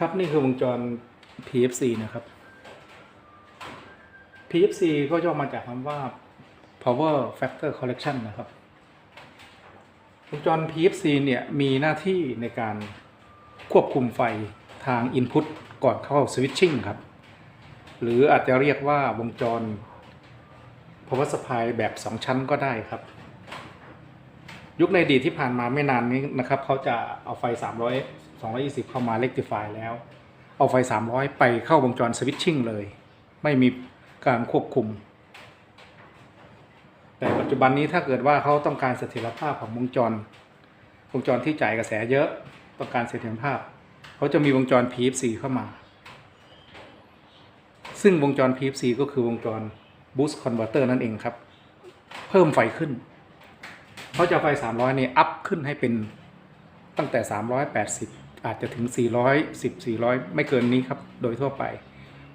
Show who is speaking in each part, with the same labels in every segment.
Speaker 1: ครับนี่คือวงจร PFC นะครับ PFC ก็ย่อมาจากคำว่า Power Factor Correction นะครับวงจร PFC เนี่ยมีหน้าที่ในการควบคุมไฟทาง Input ก่อนเข้า Switching ครับ หรืออาจจะเรียกว่าวงจร Power Supply แบบ 2 ชั้นก็ได้ครับ ยุคในอดีตที่ผ่านมาไม่นานนี้นะครับ เขาจะเอาไฟ 300 220 เข้ามา rectify แล้ว เอาไฟ 300 ไปเข้าวงจร switching เลย ไม่มีการควบคุม แต่ปัจจุบันนี้ถ้าเกิดว่าเขาต้องการเสถียรภาพของวงจร วงจรที่จ่ายกระแสเยอะต้องการเสถียรภาพ เขาจะมีวงจร PFC เข้ามา ซึ่งวงจร PFC ก็คือวงจร boost converter นั่นเองครับ เพิ่มไฟขึ้นเขาจะไฟ 300นี่อัพขึ้นให้เป็นตั้งแต่ 380 อาจจะถึง 410 400 ไม่เกินนี้ครับ โดยทั่วไป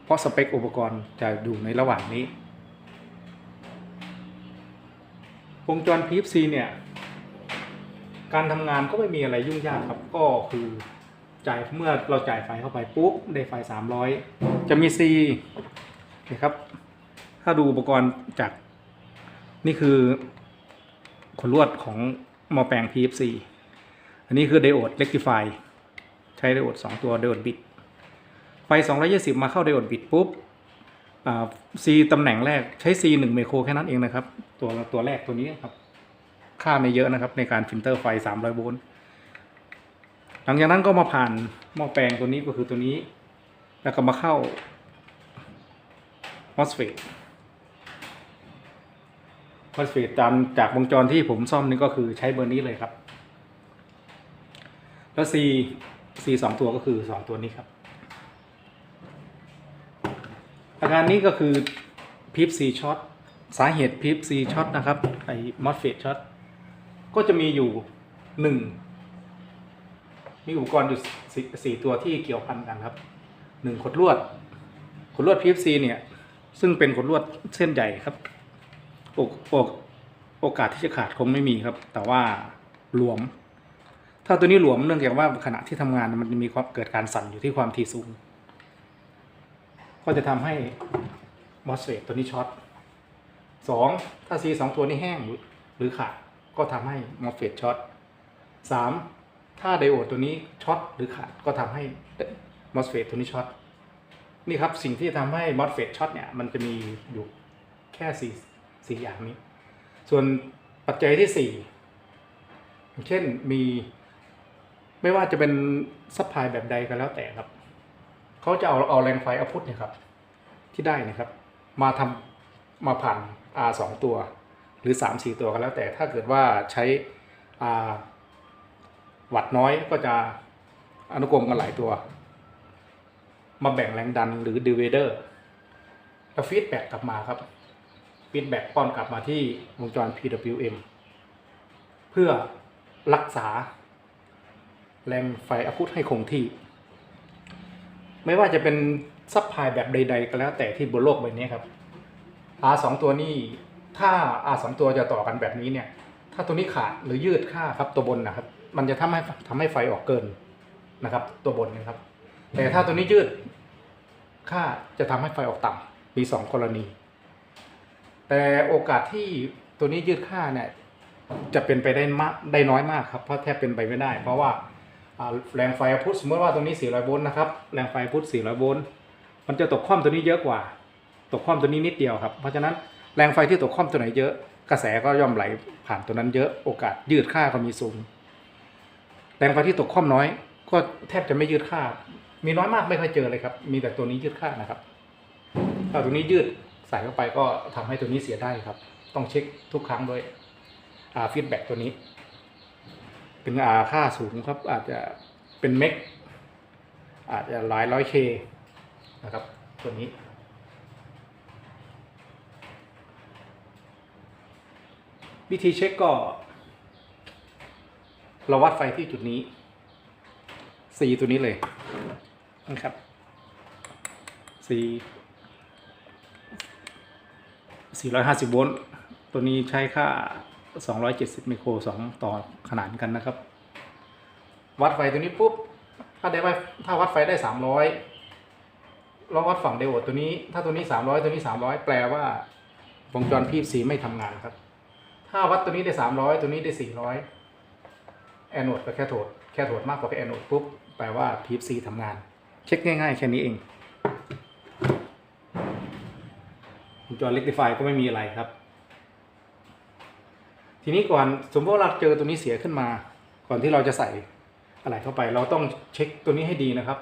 Speaker 1: เพราะสเปคอุปกรณ์จะอยู่ในระหว่างนี้ วงจร PFC เนี่ย การทำงานก็ไม่มีอะไรยุ่งยากครับ ก็คือจ่ายเมื่อเราจ่ายไฟเข้าไปปุ๊บได้ไฟ 300 จะมี C นะครับ ถ้าดูอุปกรณ์จากนี่คือขนลวดของมอแปลง PFC อันนี้คือไดโอด rectify ใช้ไดโอด 2 ตัวไดโอดบิตไฟ 220 มาเข้าไดโอดบิตปุ๊บอ่า C ตำแหน่งแรกใช้ C 1 ไมโครแค่นั้นเองนะครับ ตัวตัวแรกตัวนี้ครับค่าไม่เยอะนะครับ ในการฟิลเตอร์ไฟ 300 โวลต์หลังจากนั้นก็มาผ่านหม้อแปลงตัวนี้ก็คือตัวนี้ แล้วก็มาเข้า MOSFET MOSFET ตามจากวงจรที่ผมซ่อมนี่ก็คือใช้เบอร์นี้เลยครับ แล้ว C C สองตัวก็คือสองตัวนี้ครับ อาการนี้ก็คือพิฟ C ช็อตสาเหตุพิฟ C ช็อตนะครับไอ้ MOSFET ช็อตก็จะมีอยู่หนึ่งมีอุปกรณ์อยู่สี่ตัวที่เกี่ยวพันกันครับหนึ่งขดลวดขดลวด PFC เนี่ย ซึ่งเป็นขดลวดเส้นใหญ่ครับโอกโอกโอกาสที่จะขาดคงไม่มีครับ แต่ว่าหลวม ถ้าตัวนี้หลวมเนื่องจากว่าขณะที่ทำงานมันจะมีความเกิดการสั่นอยู่ที่ความถี่สูง ก็จะทำให้มอสเฟตตัวนี้ช็อตสองถ้า C สองตัวนี้แห้งหรือขาดก็ทำให้มอสเฟตช็อตสามถ้าไดโอดตัวนี้ช็อตหรือขาดก็ทำให้มอสเฟตตัวนี้ช็อตนี่ครับสิ่งที่ทำให้มอสเฟตช็อตเนี่ยมันจะมีอยู่แค่สี่สี่อย่างนี้ ส่วนปัจจัยที่สี่เช่นมี ไม่ว่าจะเป็นซัพพลายแบบใดก็แล้วแต่ครับเขาจะเอาเอาแรงไฟเอาพุทเนี่ยครับ ที่ได้นะครับ มาทำมาผ่าน R สองตัว หรือสามสี่ตัวก็แล้วแต่ถ้าเกิดว่าใช้ R วัดน้อยก็จะอนุกรมกันหลายตัว มาแบ่งแรงดันหรือดีเวเดอร์แล้วฟีดแบ็กกลับมาครับฟีดแบ็กป้อนกลับมาที่วงจร PWM เพื่อรักษา แรงไฟอาพุทให้คงที่ ไม่ว่าจะเป็นซับพลายแบบใด ๆ ก็แล้วแต่ที่บนโลกใบนี้ครับ R สองตัวนี้ถ้า R สองตัวจะต่อกันแบบนี้เนี่ย ถ้าตัวนี้ขาดหรือยืดค่าครับตัวบนนะครับ มันจะทำให้ทำให้ไฟออกเกินนะครับ ตัวบนนะครับ แต่ถ้าตัวนี้ยืดค่าจะทำให้ไฟออกต่ำมีสองกรณี แต่โอกาสที่ตัวนี้ยืดค่าเนี่ยจะเป็นไปได้มากได้น้อยมากครับเพราะแทบเป็นไปไม่ได้ เพราะว่า แรงไฟพุทสมมติว่าตรงนี้ 400 โวลต์นะครับ แรงไฟพุท400 โวลต์ มันจะตกคว่ำตัวนี้เยอะกว่า ตกคว่ำตัวนี้นิดเดียวครับ เพราะฉะนั้นแรงไฟที่ตกคว่ำตัวไหนเยอะ กระแสก็ย่อมไหลผ่านตัวนั้นเยอะ โอกาสยืดค่าก็มีสูง แรงไฟที่ตกคว่ำน้อย ก็แทบจะไม่ยืดค่า มีน้อยมากไม่ค่อยเจอเลยครับ มีแต่ตัวนี้ยืดค่านะครับ ถ้าตัวนี้ยืดใส่เข้าไปก็ทำให้ตัวนี้เสียได้ครับ ต้องเช็คทุกครั้งด้วยฟีดแบ็กตัวนี้ เป็นอาค่าสูงครับ อาจจะเป็นเมกอาจจะหลายร้อยเคนะครับ ตัวนี้ วิธีเช็คก็ เราวัดไฟที่จุดนี้สีตัวนี้เลยนะครับสี450 โวลต์ ตัวนี้ใช้ค่า 270 ไมโคร 2 ต่อขนานกันนะครับ วัดไฟตัวนี้ปุ๊บ ถ้าได้ว่าถ้าวัดไฟได้สามร้อยลองวัดฝั่งไดโอดตัวนี้ ถ้าตัวนี้สามร้อยตัวนี้สามร้อยแปลว่าวงจรพีบซีไม่ทำงานครับ ถ้าวัดตัวนี้ได้สามร้อยตัวนี้ได้สี่ร้อยแอนโอดกับแค่โถดแค่โถดมากกว่าแอนโอดปุ๊บ แปลว่าพีบซีทำงาน เช็คง่ายๆ แค่นี้เองวงจรเล็กดิฟายก็ไม่มีอะไรครับ ทีนี้ก่อนสมมติว่าเราเจอตัวนี้เสียขึ้นมา ก่อนที่เราจะใส่อะไรเข้าไป เราต้องเช็คตัวนี้ให้ดีนะครับ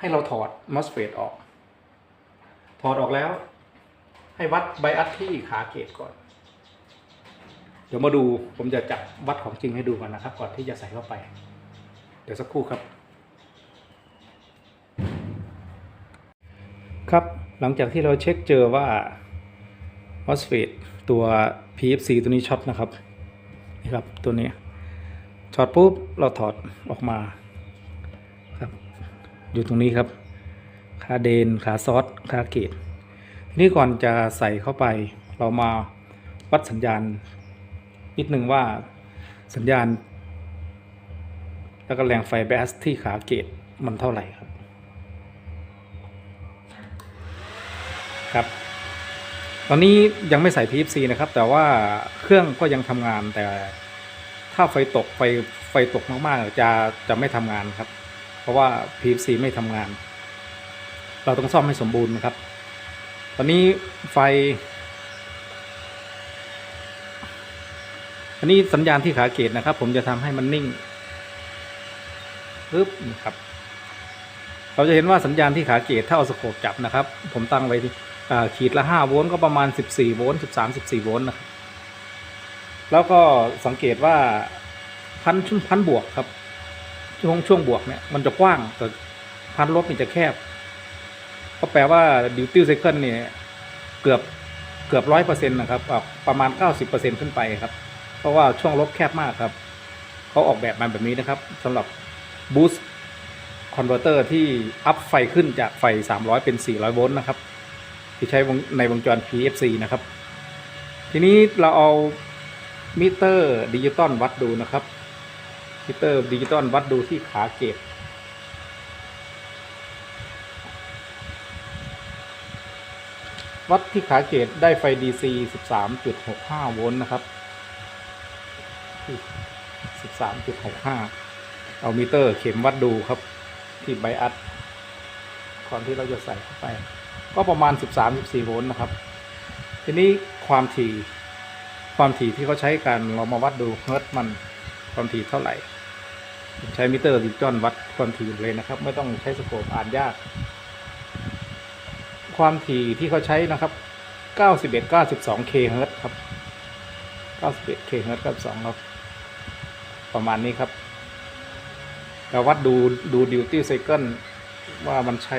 Speaker 1: ให้เราถอด MOSFET ออก ถอดออกแล้ว ให้วัดไบอัสที่ขาเกตก่อน เดี๋ยวมาดูผมจะจับวัดของจริงให้ดูกันนะครับ ก่อนที่จะใส่เข้าไป เดี๋ยวสักครู่ครับ ครับหลังจากที่เราเช็คเจอว่า MOSFET ตัว PFC ตัวนี้ช็อตนะครับ นี่ครับตัวนี้ช็อตปุ๊บเราถอดออกมาครับ อยู่ตรงนี้ครับขาเดนขาซอสขาเกตทีนี้ก่อนจะใส่เข้าไป เรามาวัดสัญญาณนิดหนึ่งว่าสัญญาณ แล้วก็แรงไฟแบสที่ขาเกตมันเท่าไหร่ครับครับ ตอนนี้ยังไม่ใส่ PFC นะครับ แต่ว่าเครื่องก็ยังทำงานแต่ถ้าไฟตกไฟไฟตกมากๆจะจะไม่ทำงานครับ เพราะว่า PFC ไม่ทำงาน เราต้องซ่อมให้สมบูรณ์นะครับ ตอนนี้ไฟอันนี้สัญญาณที่ขาเกตนะครับ ผมจะทำให้มันนิ่งปึ๊บนะครับ เราจะเห็นว่าสัญญาณที่ขาเกตถ้าเอาสโคปจับนะครับ ผมตั้งไว้ที่ ขีดละ 5 โวลต์ก็ประมาณ 14 โวลต์13 14 โวลต์นะครับแล้วก็สังเกตว่าพันพันบวกครับ ช่วงช่วงบวกเนี่ยมันจะกว้างแต่พันลบนี่จะแคบ ก็แปลว่าดิวตี้ไซเคิลเนี่ยเกือบเกือบร้อยเปอร์เซ็นต์นะครับอ่าประมาณ90%ขึ้นไปครับ เพราะว่าช่วงลบแคบมากครับ เขาออกแบบมาแบบนี้นะครับสำหรับบูสต์คอนเวอร์เตอร์ที่อัพไฟขึ้นจากไฟ300เป็น400โวลต์นะครับ ที่ใช้ในวงจร PFC นะครับ ทีนี้เราเอามิเตอร์ดิจิตอลวัดดูนะครับ มิเตอร์ดิจิตอลวัดดูที่ขาเกตวัดที่ขาเกตได้ไฟ DC 13.65 โวลต์นะครับ 13.65 เอามิเตอร์เข็มวัดดูครับ ที่ไบอัสก่อนที่เราจะใส่เข้าไป ก็ประมาณ 13-14 โวลต์นะครับ ทีนี้ความถี่ความถี่ที่เขาใช้กันเรามาวัดดูเฮิร์ตมันความถี่เท่าไหร่ ใช้มิเตอร์ดิจิตอลวัดความถี่เลยนะครับ ไม่ต้องใช้สโคปอ่านยาก ความถี่ที่เขาใช้นะครับ 91 92 k เฮิร์ตครับ 91 k เฮิร์ต92ครับ ประมาณนี้ครับเราวัดดูดูดิวตี้ไซเคิลว่ามันใช้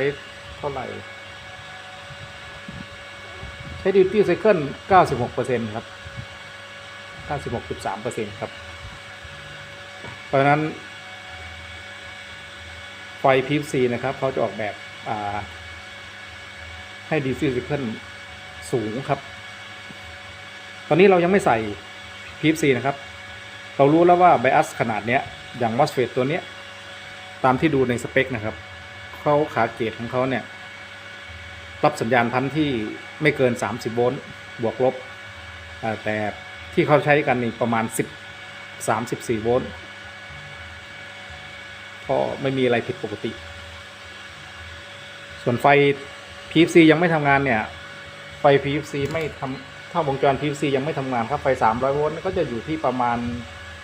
Speaker 1: เท่าไหร่ ใช้ดิวตี้ไซเคิล96%ครับ 96.3%ครับ เพราะฉะนั้นไฟ PFC นะครับเขาจะออกแบบให้ดิวตี้ไซเคิลสูงครับ ตอนนี้เรายังไม่ใส่ PFC นะครับ เรารู้แล้วว่าไบอัสขนาดเนี้ย อย่าง MOSFET ตัวเนี้ย ตามที่ดูในสเปคนะครับเขาขาเกตของเขาเนี่ย รับสัญญาณพันที่ ไม่เกิน 30 โวลต์บวกลบ แต่ที่เขาใช้กันนี่ประมาณ 10 34 โวลต์ก็ไม่มีอะไรผิดปกติ ส่วนไฟ PFC ยังไม่ทำงานเนี่ย ไฟ PFC ไม่ทำถ้าวงจร PFC ยังไม่ทำงานครับ ไฟ 300 โวลต์ก็จะอยู่ที่ประมาณ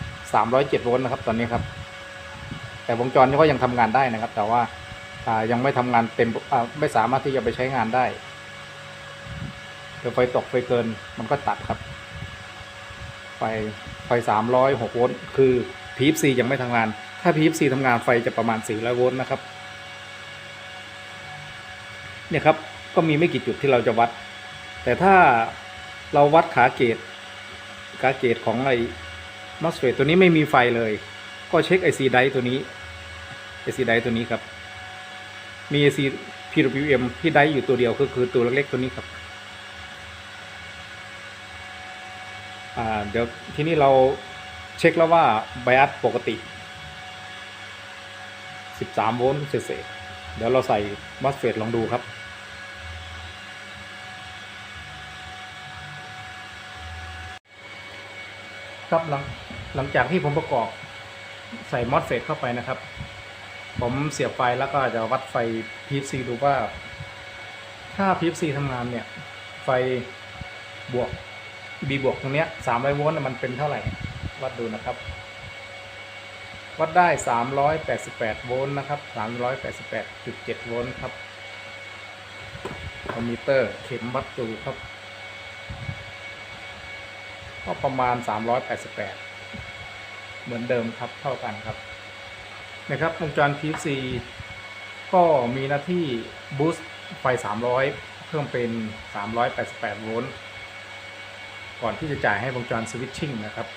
Speaker 1: 307 โวลต์นะครับ ตอนนี้ครับ แต่วงจรนี้ก็ยังทำงานได้นะครับ แต่ว่ายังไม่ทำงานเต็มไม่สามารถที่จะไปใช้งานได้ ดี๋ยวไฟตกไฟเกินมันก็ตัดครับ ไฟไฟ306โวลต์คือ PFC ยังไม่ทำงาน ถ้า PFC ทำงานไฟจะประมาณ400โวลต์นะครับ เนี่ยครับก็มีไม่กี่จุดที่เราจะวัด แต่ถ้าเราวัดขาเกตขาเกตของไอ้ MOSFET ตัวนี้ไม่มีไฟเลย ก็เช็ค IC ไดตัวนี้ IC ไดตัวนี้ครับ มี IC PWM ที่ไดอยู่ตัวเดียวก็คือตัวเล็กๆตัวนี้ครับ อ่าเดี๋ยวทีนี้เราเช็คแล้วว่าไบอัสปกติ 13 โวลต์เศษเดี๋ยวเราใส่มอสเฟตลองดูครับ ครับหลังหลังจากที่ผมประกอบใส่มอสเฟตเข้าไปนะครับ ผมเสียบไฟแล้วก็จะวัดไฟพีซีดูว่า ถ้าพีซีทำงานเนี่ย ไฟบวก B บวกตรงเนี้ย300โวลต์มันเป็นเท่าไหร่ วัดดูนะครับ วัดได้388โวลต์นะครับ388.7โวลต์ครับคอมมิเตอร์เข็มวัดดูครับก็ประมาณ 388 เหมือนเดิมครับเท่ากันครับนะครับวงจร PFC ก็มีหน้าที่บูสต์ไฟ 300 เพิ่มเป็น 388 โวลต์ ก่อนที่จะจ่ายให้วงจรสวิตชิ่งนะครับ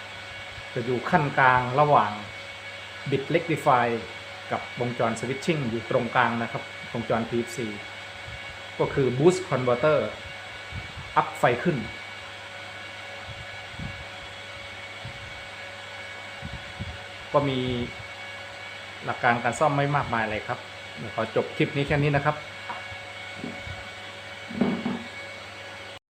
Speaker 1: จะอยู่ขั้นกลางระหว่างบิตเล็กดิฟายกับวงจรสวิตชิ่งอยู่ตรงกลางนะครับ วงจร PFC ก็คือ Boost Converter อัพไฟขึ้น ก็มีหลักการการซ่อมไม่มากมายเลยครับเดี๋ยวขอจบคลิปนี้แค่นี้นะครับ